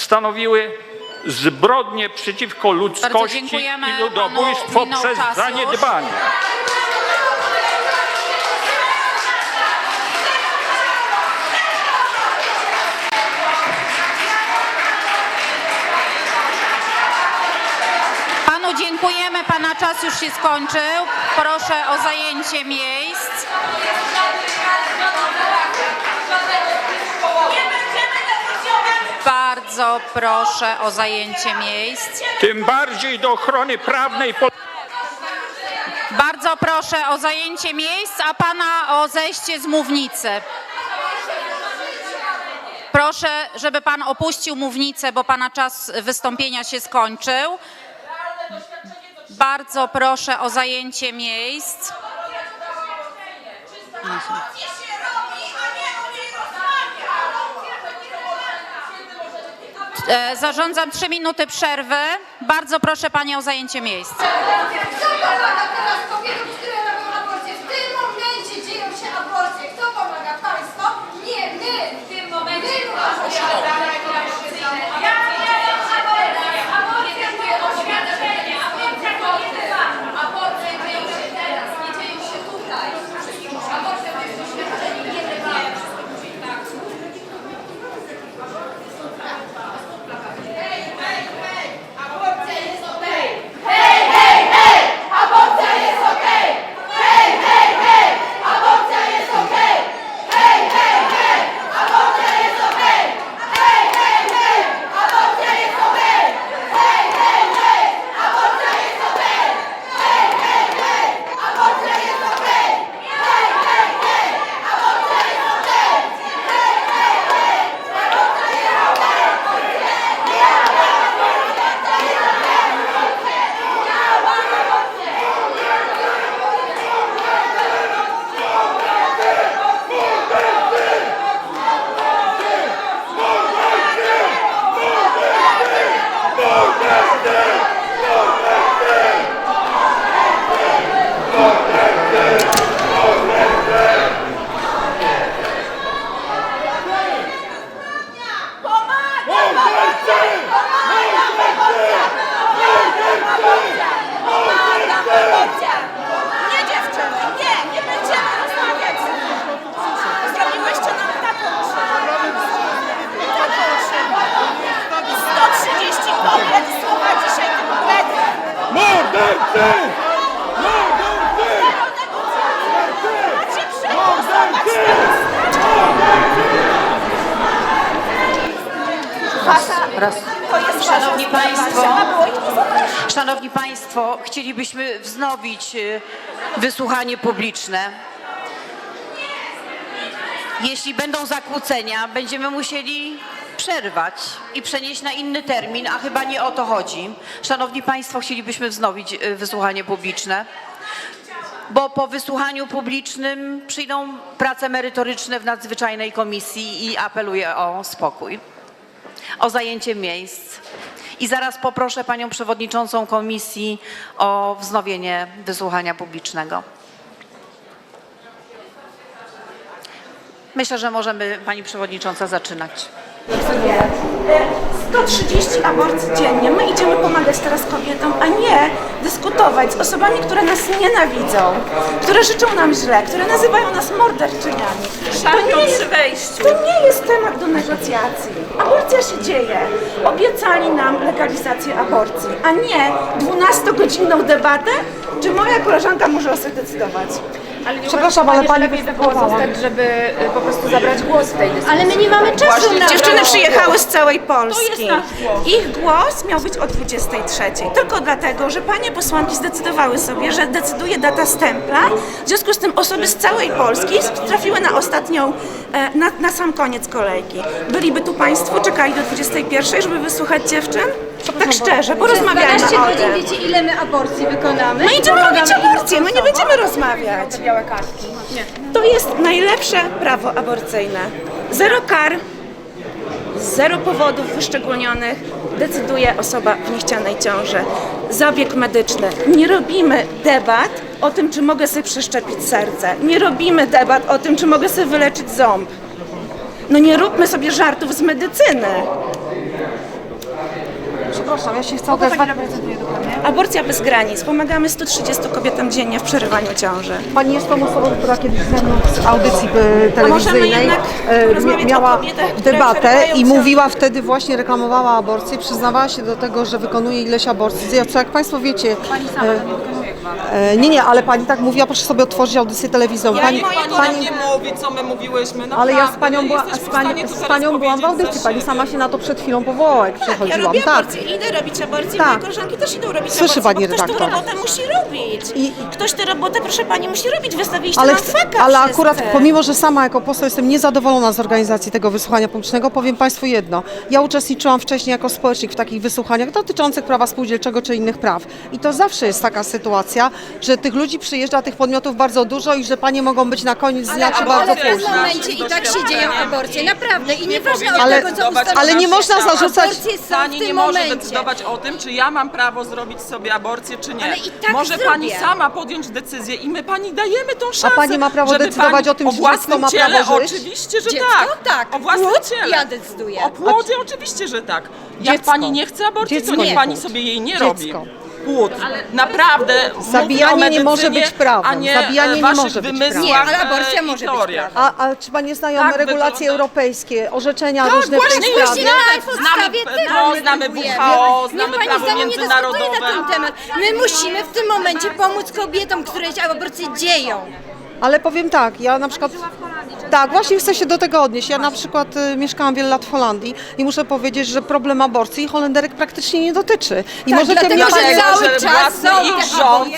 stanowiły zbrodnie przeciwko ludzkości i ludobójstwo przez czas zaniedbanie. Panu dziękujemy, pana czas już się skończył. Proszę o zajęcie miejsc. Bardzo proszę o zajęcie miejsc. Tym bardziej do ochrony prawnej po- Bardzo proszę o zajęcie miejsc, a pana o zejście z mównicy. Proszę, żeby pan opuścił mównicę, bo pana czas wystąpienia się skończył. Bardzo proszę o zajęcie miejsc. E, Zarządzam trzy minuty przerwy. Bardzo proszę panią o zajęcie miejsc. Raz. Szanowni Państwo, Szanowni Państwo, chcielibyśmy wznowić y, wysłuchanie publiczne. Jeśli będą zakłócenia, będziemy musieli przerwać i przenieść na inny termin, a chyba nie o to chodzi. Szanowni Państwo, chcielibyśmy wznowić y, wysłuchanie publiczne, bo po wysłuchaniu publicznym przyjdą prace merytoryczne w nadzwyczajnej komisji i apeluję o spokój o zajęcie miejsc. I zaraz poproszę panią przewodniczącą komisji o wznowienie wysłuchania publicznego. Myślę, że możemy pani przewodnicząca zaczynać. 130 aborcji dziennie. My idziemy pomagać teraz kobietom, a nie dyskutować z osobami, które nas nienawidzą, które życzą nam źle, które nazywają nas morderczyniami. To nie, jest, to nie jest temat do negocjacji. Aborcja się dzieje. Obiecali nam legalizację aborcji, a nie 12-godzinną debatę, czy moja koleżanka może o sobie decydować. Przepraszam, ale pani lepiej by było zostać, żeby y, po prostu zabrać głos w tej dyskusji. Ale my nie mamy czasu na Dziewczyny przyjechały z całej Polski. To jest nasz głos. Ich głos miał być o 23. Tylko dlatego, że panie posłanki zdecydowały sobie, że decyduje data stempla. W związku z tym osoby z całej Polski trafiły na ostatnią, e, na, na sam koniec kolejki. Byliby tu państwo, czekali do 21, żeby wysłuchać dziewczyn? Tak szczerze, porozmawiajmy 12 o godzin tym. wiecie ile my aborcji wykonamy? My idziemy robić aborcję, my nie będziemy rozmawiać. Białe kartki. Nie. To jest najlepsze prawo aborcyjne. Zero kar, zero powodów wyszczególnionych decyduje osoba w niechcianej ciąży. Zabieg medyczny. Nie robimy debat o tym, czy mogę sobie przeszczepić serce. Nie robimy debat o tym, czy mogę sobie wyleczyć ząb. No nie róbmy sobie żartów z medycyny. Przepraszam, ja się chcę odezwać. Aborcja bez granic. Pomagamy 130 kobietom dziennie w przerywaniu ciąży. Pani jest tą osobą, która kiedyś ze mną z audycji e, telewizyjnej jednak e, o miała kobietach, które debatę przerywają i ciążę? mówiła wtedy właśnie, reklamowała aborcję, przyznawała się do tego, że wykonuje ileś aborcji. Co jak Państwo wiecie... e, Nie, nie, ale Pani tak mówiła, proszę sobie otworzyć audycję telewizyjną. Pani, Pani nie mówi, co my mówiłyśmy. ale ja z Panią, nie była, jesteśmy pani, z panią byłam w audycji, Pani sama się na to przed chwilą powołała, jak Ja przechodziłam. robię Tak. aborcję, idę robić aborcję, Tak. moje koleżanki też idą robić Słyszy aborcję, pani bo ktoś tę redaktor. robotę musi robić. I- Ktoś tę robotę, proszę pani, musi robić. Wystawiliście Ale, nam chcę- faka ale wszyscy. akurat pomimo, że sama jako poseł jestem niezadowolona z organizacji tego wysłuchania publicznego, powiem Państwu jedno. Ja uczestniczyłam wcześniej jako społecznik w takich wysłuchaniach dotyczących prawa spółdzielczego czy innych praw. I to zawsze jest taka sytuacja, że tych ludzi przyjeżdża, tych podmiotów bardzo dużo i że panie mogą być na koniec dnia czy bardzo Ale w tym późno. momencie i tak się dzieją aborcje, naprawdę. I nieważne od Ale- tego, co decydować ale nie można zarzucać- Aborcje są Pani w tym nie może momencie. decydować o tym, czy ja mam prawo zrobić sobie aborcję, czy nie. Ale i tak może zrobię. pani sama podjąć decyzję i my pani dajemy tą szansę. pani ma prawo żeby decydować pani o tym, czy dziecko własnym ma ciele, prawo żyć? Oczywiście, że Dziecko? tak. Tak. O własnym Płód? ciele. Ja decyduję. O płodzie oczywiście, że tak. Jak Dziecko. pani nie chce aborcji, Dziecko to niech nie pani sobie jej nie Dziecko. Płód. Naprawdę. mówmy Zabijanie nie może być prawem. A nie Zabijanie e, nie waszych może być wymysłach. Nie, ale e, aborcja i może być teoriach. A, a czy pani znają Tak regulacje wygląda. europejskie, orzeczenia Tak, różne w tej właśnie, sprawie? właśnie. na Znamy podstawie PWO, tego znamy próbujemy. WHO, Niech znamy pani prawo ze mną nie dyskutuje międzynarodowe. na ten temat. My musimy w tym momencie pomóc kobietom, które się aborcje dzieją. Ale powiem tak, ja na przykład. Tak, właśnie chcę się do tego odnieść. Ja na przykład y, mieszkałam wiele lat w Holandii i muszę powiedzieć, że problem aborcji Holenderek praktycznie nie dotyczy. I Tak, możecie dlatego, mnie że cały że czas są ich rząd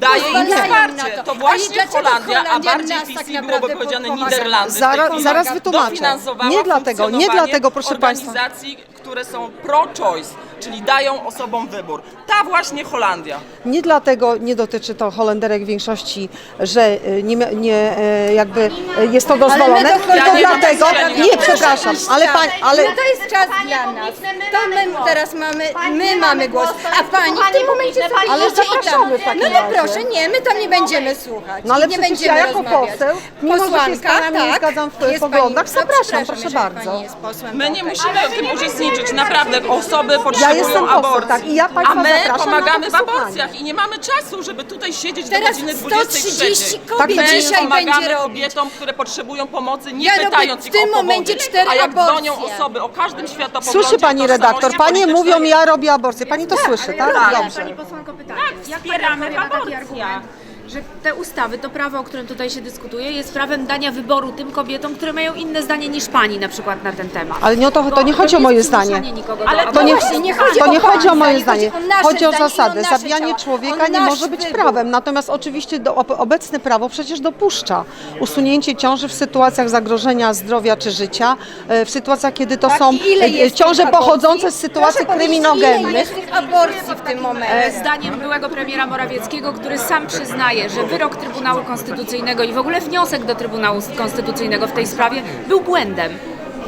daje im pozwalają wsparcie. To Ale właśnie dlaczego Holandia, a Holandia bardziej nas tak PiS naprawdę byłoby powiedziane? Niderlandy. Zaraz- w tej chwili zaraz wytłumaczę. dofinansowała Nie dlatego, nie dlatego, proszę państwa. organizacji, które są pro-choice, czyli dają osobom wybór. Ta właśnie Holandia. Nie dlatego nie dotyczy to Holenderek w większości, że y, nie, nie y, jakby y, jest to dozwolone, do tylko Ja nie dlatego, nie przepraszam, ale pani, ale No to jest czas dla nas. To my teraz mamy, my mamy głos, a pani w tym momencie sobie Ale idzie i tam. w takim No razie. to proszę, nie, my tam nie będziemy słuchać. No ale nie przecież będziemy ja jako rozmawiać. poseł, mimo że się z Posłanka, panami nie tak, zgadzam w jest poglądach, pani- no, zapraszam, przepraszam, proszę jeżeli bardzo. Pani jest posłem, My nie okej. musimy w tym uczestniczyć, naprawdę. Osoby potrzebują jestem poseł, aborcji. tak, i ja państwa a my zapraszam na pomagamy w wysłuchanie. aborcjach i nie mamy czasu, żeby tutaj siedzieć Teraz do godziny 23. 130 kobiet my dzisiaj pomagamy będzie robić. kobietom, które potrzebują pomocy, nie Ja robię pytając w ich tym o momencie powody. cztery A jak aborcje. dzwonią osoby o każdym światopoglądzie, Słyszy pani redaktor, panie mówią, ja robię aborcję. Pani to słyszy, tak? tak. Dobrze. Dobrze. Tak, Wspieramy ma taki aborcję. argument, że te ustawy, to prawo, o którym tutaj się dyskutuje, jest prawem dania wyboru tym kobietom, które mają inne zdanie niż pani na przykład na ten temat. Ale nie o to, to nie chodzi o moje zdanie. Ale To nie, właśnie, nie chodzi to o nie chodzi o moje zdanie, chodzi o zasady. Zabijanie człowieka nie może być wybór. prawem. Natomiast oczywiście do, ob- obecne prawo przecież dopuszcza usunięcie ciąży w sytuacjach zagrożenia zdrowia czy życia, e, w sytuacjach, kiedy to Tak, są e, ciąże pochodzące z sytuacji powiedzieć, Ile jest tych aborcji w tym momencie? Zdaniem byłego premiera Morawieckiego, który sam przyznaje, że wyrok Trybunału Konstytucyjnego i w ogóle wniosek do Trybunału Konstytucyjnego w tej sprawie był błędem.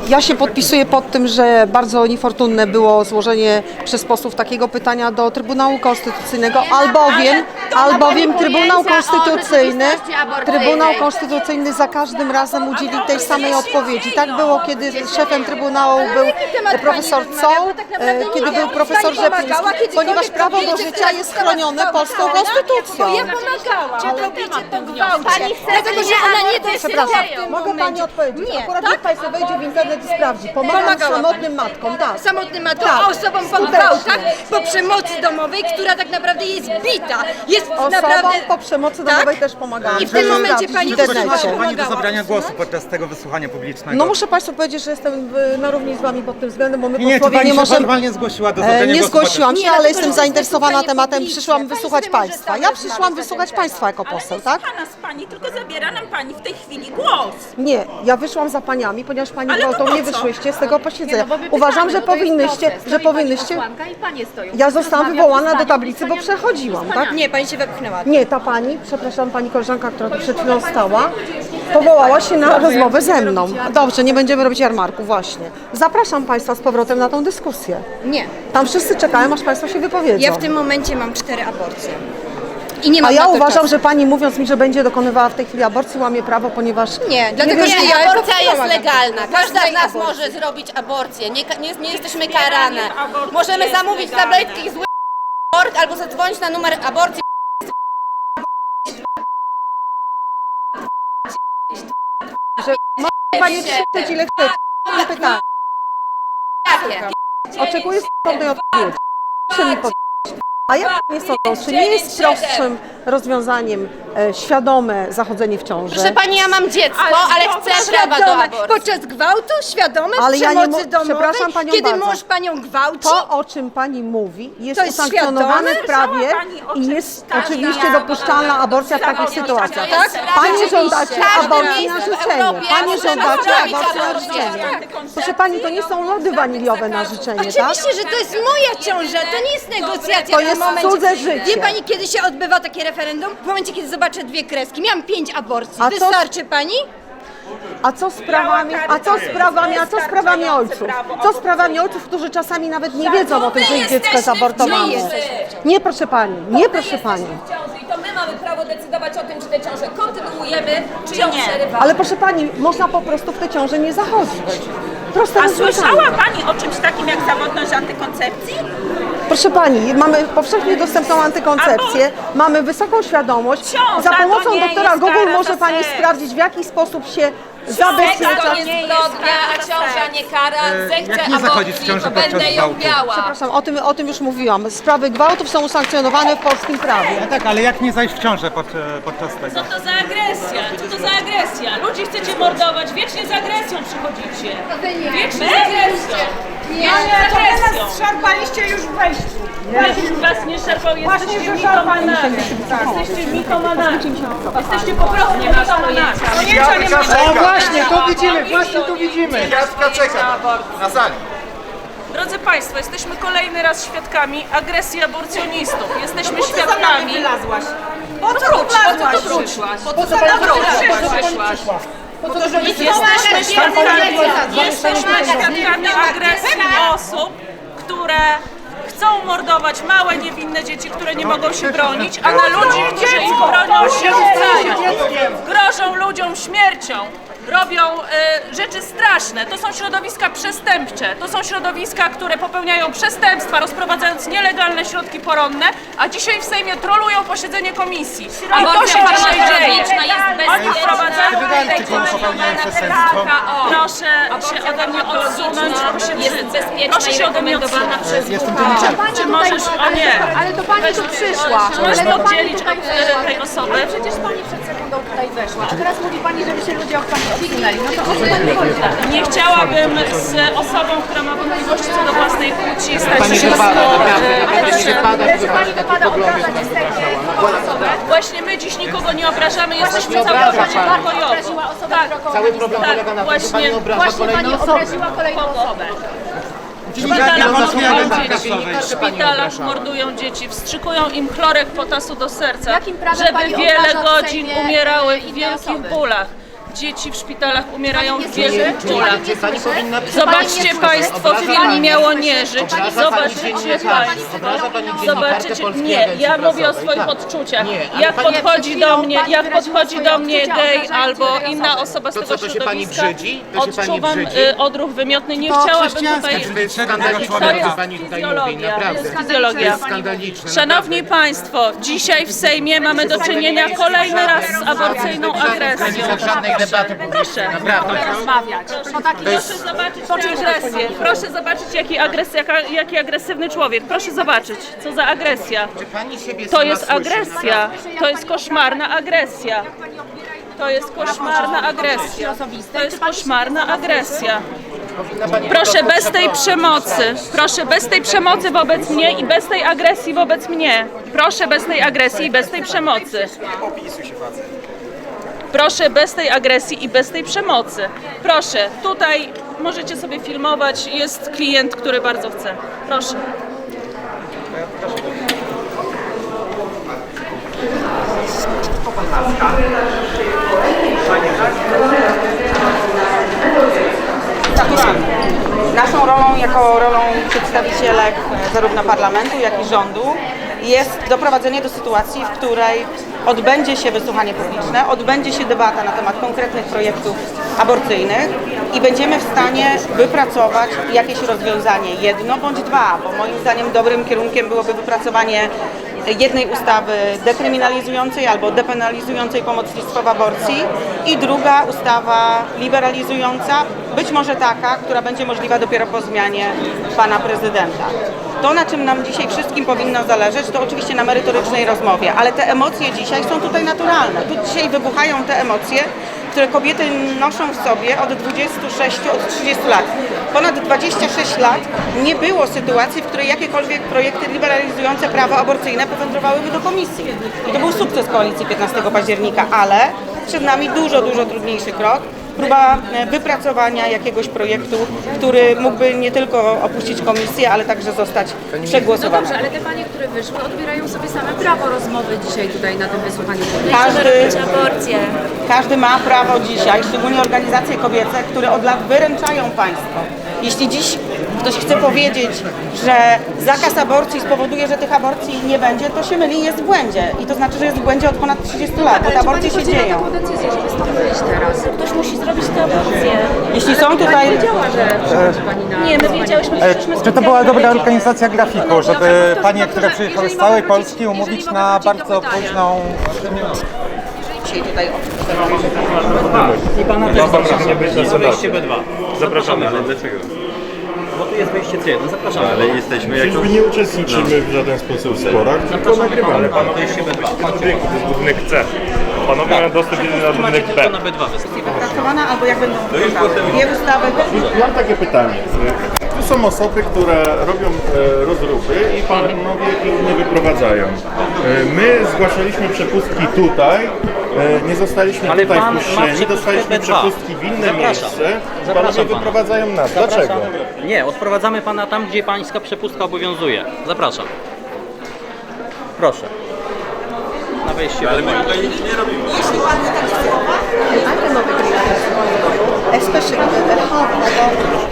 Ja się podpisuję pod tym, że bardzo niefortunne było złożenie przez posłów takiego pytania do Trybunału Konstytucyjnego, albowiem, albowiem Trybunał Konstytucyjny, Trybunał Konstytucyjny za każdym razem udzieli tej samej odpowiedzi. Tak było, kiedy szefem Trybunału był profesor Coł, e, kiedy był profesor Rzepliński, ponieważ prawo do życia jest chronione polską konstytucją. Bo ja pomagałam gwałcie. Dlatego, że ona nie Przepraszam, mogę Pani odpowiedzieć? Nie, Akurat tak? niech Państwo wejdzie w internet i sprawdzi. Pomagam Pomagała samotnym matkom, tak. samotnym matkom, Tak, osobom po skutecznie. gwałtach, po przemocy domowej, która tak naprawdę jest bita. Jest Osobom naprawdę... po przemocy Tak? domowej też pomagałam. I w tym Proszę momencie sprawdzić pani w internecie. Pani do pomagała. zabrania głosu podczas tego wysłuchania publicznego. No muszę Państwu powiedzieć, że jestem na równi z Wami pod tym względem, bo my nie, nie, czy posłowie pani nie się możemy... formalnie zgłosiła do E, zabrania Nie głosu zgłosiłam Nie, się, ale dlatego, jestem że to jest zainteresowana tematem. publiczne. Przyszłam Pani wysłuchać może Państwa. Ja przyszłam wysłuchać. Państwa jako poseł, tak? nas pani, tylko zabiera nam pani w tej chwili głos. Nie, ja wyszłam za Paniami, ponieważ Pani Ale to co? wyszłyście z tego posiedzenia. bo my Uważam, pytamy, że no to jest powinnyście, proces. że Stoi pani powinnyście... posłanka i panie stoją. Ja zostałam Rozmawiamy wywołana do tablicy, bo panią- przechodziłam, tak? Nie, pani się wepchnęła. Nie, ta pani, przepraszam, pani koleżanka, która tu przed chwilą stała, powołała się na rozmowę ze mną. Dobrze, nie będziemy robić jarmarku, właśnie. Zapraszam Państwa z powrotem na tą dyskusję. Nie. Tam wszyscy czekają, aż Państwo się wypowiedzą. Ja w tym momencie mam cztery aborcje. I nie mam A ja uważam, czasu. że pani mówiąc mi, że będzie dokonywała w tej chwili aborcji, łamie prawo, ponieważ... Nie, dlatego, że wiem- ja aborcja jest legalna. Każda z nas aborcji. może zrobić aborcję. Nie, nie, nie jesteśmy karane. Możemy zamówić tabletki zły abort albo zadzwonić na numer aborcji. że może pani krzyczeć ile chce. Mam pytanie. Oczekuję stosownej odpowiedzi. Proszę mi powiedzieć, a jak nie sądzą, czy nie jest prostszym rozwiązaniem e, świadome zachodzenie w ciąży? Proszę pani, ja mam dziecko, ale chcę prawa do Świadome, aborcji. podczas gwałtu, świadome Ale ja nie przemocy domowej, przepraszam panią kiedy bardzo. mąż panią gwałci, To, o czym pani mówi, jest To jest usankcjonowane świadome? w prawie i jest oczywiście dopuszczalna aborcja w takich sytuacjach. Pani żądacie Każde aborcji na miejsce w życzenie. Europie Pani może żądacie zrobić aborcji na aborcję. życzenie. Proszę pani, to nie są lody waniliowe na życzenie, tak? Oczywiście, że to jest moja ciąża, to nie jest negocjacja To w jest momencie. cudze życie. Wie pani, kiedy się odbywa takie referendum? W momencie, kiedy zobaczę dwie kreski. Miałam pięć aborcji. A co- Wystarczy pani? A co z prawami, a co z prawami, a co z prawami ojców? Co z prawami ojców, którzy czasami nawet nie wiedzą o tym, że ich dziecko jest abortowane? Nie proszę pani, nie proszę pani. I to my mamy prawo decydować o tym, czy tę ciążę kontynuujemy, czy ją przerywamy. Ale proszę pani, można po prostu w tę ciążę nie zachodzić. Proste A rozwiązanie. słyszała Pani o czymś takim jak zawodność antykoncepcji? Proszę pani, mamy powszechnie dostępną antykoncepcję, mamy wysoką świadomość. Ciąża Za to pomocą nie doktora jest Google kara może pani seks. sprawdzić, w jaki sposób się To zabezpieczać. nie jest zbrodnia, a ciąża nie kara. Zechcę jak nie zachodzić w aborcji, ciążę to podczas będę ją gwałtu? miała. Przepraszam, o tym, o tym już mówiłam. Sprawy gwałtów są usankcjonowane w polskim prawie. No tak, ale jak nie zajść w ciążę pod, podczas tego? Co to za agresja? Co to za agresja? Ludzi chcecie mordować, wiecznie z agresją przychodzicie. Wiecznie z agresją. Wiecznie z agresją. Szarpaliście już w wejściu. Nikt was nie szarpał, jesteście mitomanami. Jesteście mitomanami. Jesteście po prostu mitomanami. O właśnie, tu widzimy, właśnie tu widzimy. Drodzy Państwo, jesteśmy kolejny raz świadkami agresji aborcjonistów. Jesteśmy świadkami... wylazłaś? Po co tu wlazłaś? Po co za mną przyszłaś? Jesteśmy świadkami, jesteśmy świadkami agresji osób, które chcą mordować małe, niewinne dzieci, które nie mogą się bronić, a na ludzi, którzy ich bronią, się rzucają. Grożą ludziom śmiercią. Robią e, rzeczy straszne. To są środowiska przestępcze. To są środowiska, które popełniają przestępstwa, rozprowadzając nielegalne środki poronne, a dzisiaj w Sejmie trolują posiedzenie komisji. I to się dzisiaj dzieje. Oni wprowadzają popełniają przestępstwo. Proszę się ode mnie odsunąć, bo się Jest brzydzę. bezpieczna Proszę się ode mnie odsunąć. Jestem. Czy możesz, o nie, Ale to pani tu przyszła. czy możesz oddzielić od e, tej osoby? Przecież pani przed sekundą tutaj weszła. A teraz mówi pani, żeby się ludzie od pani odsunęli. No to o co pani chodzi? Nie chciałabym z osobą, która ma wątpliwości co do własnej płci stać się Że pani wypada obrażać estetykę osobę. Właśnie my dziś nikogo nie obrażamy, jesteśmy całkowicie pokojowo. Obraziła osobę, Tak, Cały tak, właśnie, Właśnie pani obraziła kolejną osobę. W szpitalach mordują dzieci, w szpitalach mordują dzieci, wstrzykują im chlorek potasu do serca, Jakim prawem żeby wiele obraża w godzin Sejmie, umierały e, w inne wielkich osoby? bólach. Dzieci w szpitalach umierają w wielkich bólach. Pani? Zobaczcie Pani Państwo, film Pani nie miało słyszy? nie żyć. Pani Zobaczycie Państwo. Zobaczycie. Nie, ja mówię o swoich odczuciach. Jak podchodzi do mnie, jak podchodzi do mnie gej albo inna osoba z tego środowiska, odczuwam y, odruch wymiotny. Nie chciałabym tutaj... To jest fizjologia. To jest fizjologia. Szanowni Państwo, dzisiaj w Sejmie mamy do czynienia kolejny raz z aborcyjną agresją. Proszę. Rozmawiać. Po takim Proszę zobaczyć tę agresję. Proszę zobaczyć, jaki, agres, jaka, jaki agresywny człowiek. Proszę zobaczyć, co za agresja. To jest agresja. To jest koszmarna agresja. To jest koszmarna agresja. To jest koszmarna agresja. Proszę bez tej przemocy. Proszę bez tej przemocy wobec mnie i bez tej agresji wobec mnie. Proszę bez tej agresji i bez tej przemocy. Proszę bez tej agresji i bez tej przemocy. Proszę, tutaj możecie sobie filmować. Jest klient, który bardzo chce. Proszę. Naszą rolą jako rolą przedstawicielek zarówno parlamentu, jak i rządu jest doprowadzenie do sytuacji, w której odbędzie się wysłuchanie publiczne, odbędzie się debata na temat konkretnych projektów aborcyjnych i będziemy w stanie wypracować jakieś rozwiązanie, jedno bądź dwa, bo moim zdaniem dobrym kierunkiem byłoby wypracowanie jednej ustawy dekryminalizującej albo depenalizującej pomocnictwo w aborcji i druga ustawa liberalizująca, być może taka, która będzie możliwa dopiero po zmianie pana prezydenta. To, na czym nam dzisiaj wszystkim powinno zależeć, to oczywiście na merytorycznej rozmowie, ale te emocje dzisiaj są tutaj naturalne. Tu dzisiaj wybuchają te emocje, które kobiety noszą w sobie od 26, od 30 lat. Ponad 26 lat nie było sytuacji, jakiekolwiek projekty liberalizujące prawo aborcyjne powędrowałyby do komisji. I to był sukces koalicji 15 października, ale przed nami dużo, dużo trudniejszy krok. Próba e, wypracowania jakiegoś projektu, który mógłby nie tylko opuścić komisję, ale także zostać No przegłosowany. dobrze, ale te panie, które wyszły, odbierają sobie same prawo rozmowy dzisiaj tutaj na tym wysłuchaniu. Każdy, każdy ma prawo dzisiaj, szczególnie organizacje kobiece, które od lat wyręczają państwo. Jeśli dziś ktoś chce powiedzieć, że zakaz aborcji spowoduje, że tych aborcji nie będzie, to się myli, jest w błędzie. I to znaczy, że jest w błędzie od ponad 30 lat, bo te aborcje się dzieją. taką decyzję, żeby stąd wyjść teraz. Ktoś musi zrobić tę aborcję. Jeśli są Pani tutaj... wiedziała, że przychodzi pani na Nie, my wiedziałyśmy, że E, przyszliśmy Czy to była dobra organizacja grafiku, żeby panie, które przyjechały z całej Polski umówić na bardzo późną... Dzisiaj tutaj I pana też zapraszamy. Jest wejście B2. Zapraszamy, ale dlaczego? Bo tu jest wejście C1. Zapraszamy. Ale jesteśmy jako... Przecież my nie uczestniczymy w żaden sposób w sporach, tylko nagrywamy. Ale pan wejście B2. to jest budynek C. Panowie mają dostęp jedynie na budynek B. na B2 wypracowana, albo jak będą wyglądały. Dwie ustawy Mam takie pytanie. Tu są osoby, które robią e, rozruchy i panowie ich nie wyprowadzają. E, my zgłaszaliśmy przepustki tutaj, e, nie zostaliśmy Ale tutaj pan ma wpuszczeni, przepustkę dostaliśmy B2. przepustki w inne Zapraszam. miejsce. Zapraszam Panowie pana. wyprowadzają nas. Dlaczego? Zapraszam. Nie, odprowadzamy pana tam, gdzie pańska przepustka obowiązuje. Zapraszam. Proszę. Na wejście. Ale my tutaj nic nie robimy. especially the health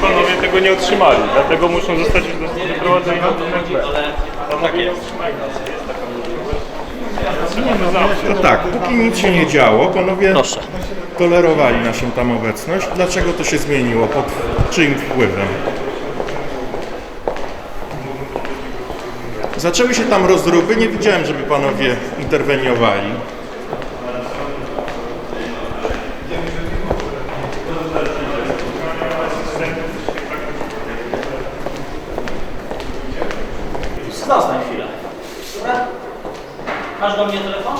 Panowie tego nie otrzymali, dlatego muszą zostać wyprowadzeni na budynek B. Tak jest. To tak, póki nic się nie działo, panowie Proszę. tolerowali naszą tam obecność. Dlaczego to się zmieniło? Pod czyim wpływem? Zaczęły się tam rozruby, nie widziałem, żeby panowie interweniowali. Masz do mnie telefon?